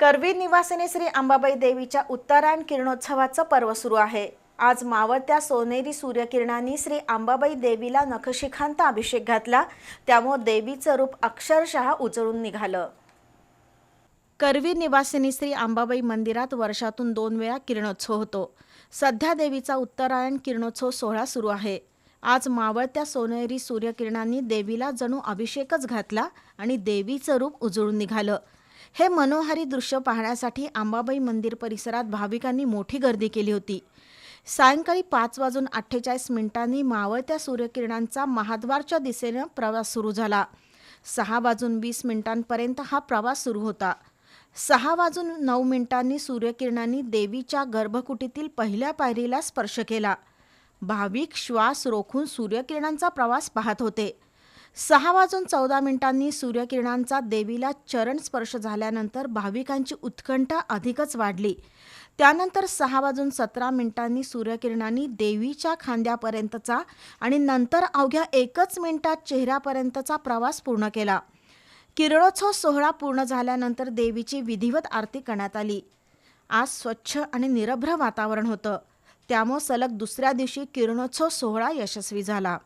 करवीर निवासिनी श्री अंबाबाई देवीच्या उत्तरायण किरणोत्सवाचं पर्व सुरू आहे. आज मावळत्या सोनेरी सूर्यकिरणांनी श्री अंबाबाई देवीला नखशिखांत अभिषेक घातला. त्यामुळे देवीचं रूप अक्षरशः उजळून निघालं. करवीर निवासिनी श्री अंबाबाई मंदिरात वर्षातून दोन वेळा किरणोत्सव होतो. सध्या देवीचा उत्तरायण किरणोत्सव सोहळा सुरू आहे. आज मावळत्या सोनेरी सूर्यकिरणांनी देवीला जणू अभिषेकच घातला आणि देवीचं रूप उजळून निघालं. हे मनोहारी दृश्य पाहण्यासाठी अंबाबाई मंदिर परिसरात भाविकांनी मोठी गर्दी केली होती. सायंकाळी पाच वाजून अठ्ठेचाळीस मिनिटांनी मावळत्या सूर्यकिरणांचा महाद्वारच्या दिशेनं प्रवास सुरू झाला. सहा वाजून वीस मिनिटांपर्यंत हा प्रवास सुरू होता. सहा वाजून नऊ मिनिटांनी सूर्यकिरणांनी देवीच्या गर्भकुटीतील पहिल्या पायरीला स्पर्श केला. भाविक श्वास रोखून सूर्यकिरणांचा प्रवास पाहत होते. सहा वाजून चौदा मिनिटांनी सूर्यकिरणांचा देवीला चरण स्पर्श झाल्यानंतर भाविकांची उत्कंठा अधिकच वाढली. त्यानंतर सहा वाजून सतरा मिनिटांनी सूर्यकिरणांनी देवीच्या खांद्यापर्यंतचा आणि नंतर अवघ्या एकच मिनिटात चेहऱ्यापर्यंतचा प्रवास पूर्ण केला. किरणोत्सव सोहळा पूर्ण झाल्यानंतर देवीची विधिवत आरती करण्यात आली. आज स्वच्छ आणि निरभ्र वातावरण होतं. त्यामुळे सलग दुसऱ्या दिवशी किरणोत्सव सोहळा यशस्वी झाला.